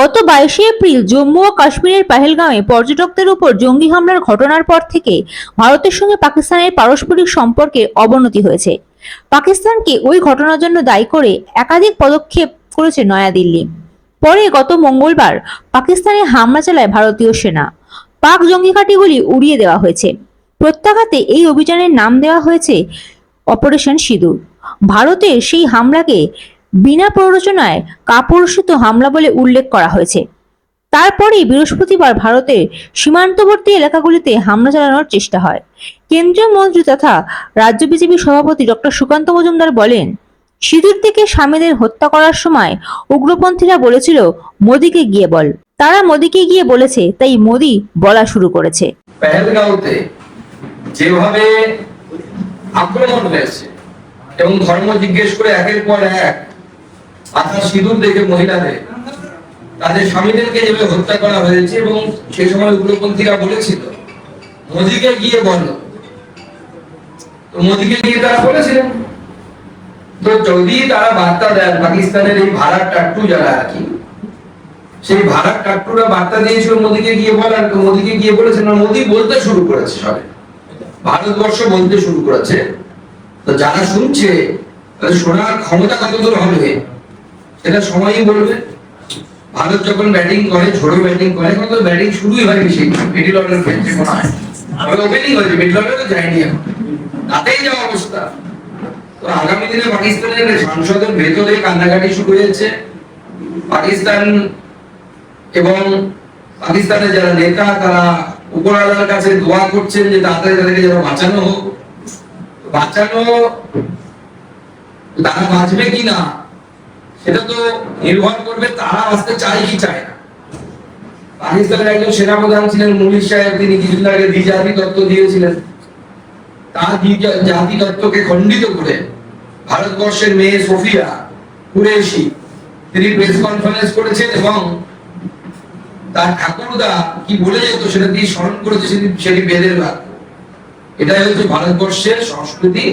গত বাইশে এপ্রিল জম্মু ও কাশ্মীরের পাহেলগাঁওয়ে পর্যটকদের উপর জঙ্গি হামলার ঘটনার পর থেকে ভারতের সঙ্গে পাকিস্তানের পারস্পরিক সম্পর্কে অবনতি হয়েছে। পাকিস্তানকে ওই ঘটনার জন্য দায়ী করে একাধিক পদক্ষেপ করেছে নয়াদিল্লি। পরে গত মঙ্গলবার পাকিস্তানে হামলা চালায় ভারতীয় সেনা। পাক জঙ্গি ঘাঁটিগুলি উড়িয়ে দেওয়া হয়েছে। প্রত্যাঘাতে এই অভিযানের নাম দেওয়া হয়েছে অপারেশন সিঁদুর। ভারতের সেই হামলাকে বিনা প্ররোচনায় কাপুরুষিত হামলা বলে উল্লেখ করা হয়েছে। তারপরেই বৃহস্পতিবার ভারতের সীমান্তবর্তী এলাকাগুলিতে হামলা চালানোর চেষ্টা হয়। কেন্দ্রীয় মন্ত্রী তথা রাজ্য বিজেপি সভাপতি ডক্টর সুকান্ত মজুমদার বলেন, সিঁদুর থেকে স্বামীদের হত্যা করার সময় উগ্রপন্থীরা বলেছিল, মোদিকে গিয়ে বল। তারা মোদিকে গিয়ে বলেছে, তাই মোদি বলা শুরু করেছে। যেভাবে আক্রমণ হয়েছে এবং ধর্ম জিজ্ঞেস করে একের পর এক মাথা সিঁদুর দেখে মহিলাদের, তাদের স্বামীদেরকে যেভাবে হত্যা করা হয়েছে এবং সেই সময় উগ্রপন্থীরা বলেছিল, মোদিকে গিয়ে বলো। তো মোদিকে গিয়ে তারা বলেছিলেন, তো যদি তারা বার্তা দেন, পাকিস্তানের এই ভাড়ার টাট্টু যারা আর কি, সেই ভাড়ার টাট্টুরা বার্তা দিয়েছিল মোদিকে গিয়ে বলার, তো মোদিকে গিয়ে বলেছেন মোদি বলতে শুরু করেছে সবে। ভারতবর্ষ বলতে শুরু করেছে। তো যারা শুনছে শোনার ক্ষমতা কতদূর হবে? সেটা সময়ই বলবে। ভারত যখন ব্যাটিং করে, ঝোড়ো ব্যাটিং করে, এখন তো ব্যাটিং শুরুই হয়নি সেই মিডিল অর্ডার খেলছে মনে হয় তবে ওপেনিং হয়েছে মিডিল অর্ডারে যায়নি এখন। তাতেই যা অবস্থা। তো আগামী দিনে পাকিস্তানের সংসদের ভেতরে কান্নাকাটি শুরু হয়েছে। পাকিস্তান এবং পাকিস্তানের যারা নেতা, তারা উপরওয়ালার কাছে দোয়া করছেন যে তাড়াতাড়ি তাদেরকে যেন বাঁচানো হোক। বাঁচানো, তারা বাঁচবে কি না সেটা তো নির্ভর করবে তারা আসতে চায় কি চায় না। পাকিস্তানের একজন সেনাপ্রধান ছিলেন মুনির সাহেব, তিনি কিছুদিন আগে দ্বিজাতি তত্ত্ব দিয়েছিলেন। তার জাতি তত্ত্বকে খণ্ডিত করে ভারতবর্ষের মেয়ে সোফিয়া কুরেশি, তিনি প্রেস কনফারেন্স করেছেন এবং তার ঠাকুরদা কি বলে যেত সেটা দিয়ে স্মরণ করেছে সেটি সেটি বেদের বাক্য এটাই হচ্ছে ভারতবর্ষের সংস্কৃতি,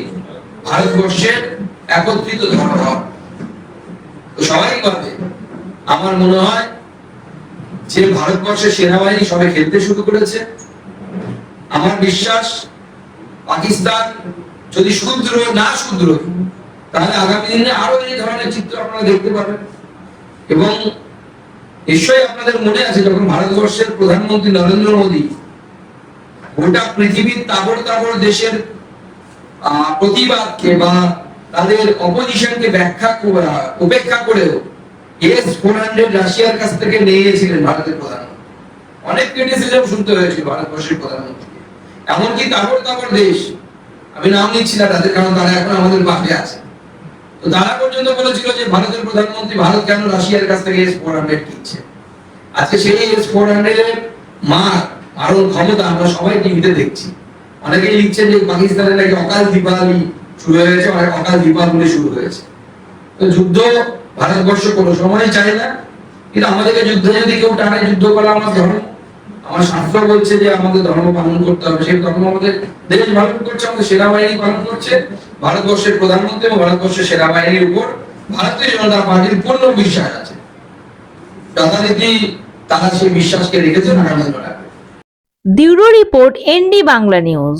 ভারতবর্ষের একত্রিত ধর্ম। সবাই পাবে আমার মনে হয় যে ভারতবর্ষের সেনাবাহিনী সবে খেলতে শুরু করেছে। আমার বিশ্বাস, পাকিস্তান যদি শুদ্র না শুদ্র তাহলে আগামী দিনে আরও এই ধরনের চিত্র আপনারা দেখতে পাবেন। এবং নিশ্চয়ই আপনাদের মনে আছে, যখন ভারতবর্ষের প্রধানমন্ত্রী নরেন্দ্র মোদী গোটা পৃথিবীর তাবড় তাবড় দেশের প্রতিবাদকে বা তাদের অপোজিশনকে ব্যাখ্যা উপেক্ষা করেও। এস ফোর হান্ড্রেড রাশিয়ার কাছ থেকে নিয়েছিলেন ভারতের প্রধানমন্ত্রী। অনেক ক্রিটিসিজম শুনতে হয়েছিল ভারতবর্ষের প্রধানমন্ত্রী এমনকি তাবর তাবর দেশ, আমি নাম নিচ্ছি না তাদের, কারণ তারা এখন আমাদের পাশে আছে। তো তারা পর্যন্ত বলেছিল যে ভারতের প্রধানমন্ত্রী ভারত কেন রাশিয়ার কাছ থেকে এস ফোর হান্ড্রেড কিনছে? আজকে সেই এস ফোর হান্ড্রেড এর মার, মারণ ক্ষমতা আমরা সবাই টিভিতে দেখছি। অনেকেই লিখছেন যে পাকিস্তানের নাকি অকাল দীপাবলি শুরু হয়েছে অনেক অকাল দীপাবলি শুরু হয়েছে যুদ্ধ ভারতবর্ষ কোনো সময় চায় না, কিন্তু আমাদেরকে যুদ্ধে যদি কেউ টানে, যুদ্ধ করা আমার ধর্ম। আমার শাস্ত্র বলছে যে আমাদের ধর্ম পালন করতে হবে সেই ধর্ম আমাদের দেশ পালন করছে, আমাদের সেনাবাহিনী পালন করছে, ভারতবর্ষের প্রধানমন্ত্রী এবং ভারতবর্ষের সেনাবাহিনীর উপর, ভারতীয় জনতা পার্টির পূর্ণ বিশ্বাস আছে। যথারীতি তারা সেই বিশ্বাসকে রেখেছেন আগামী। Report ND Bangla news.